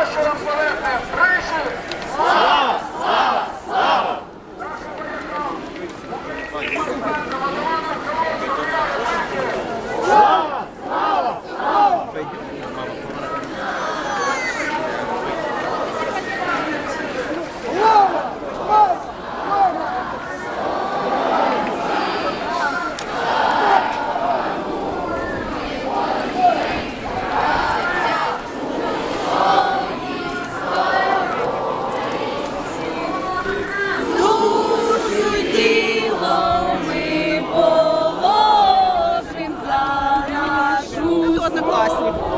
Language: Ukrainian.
пращурам славетним тричі! Слава! Gracias.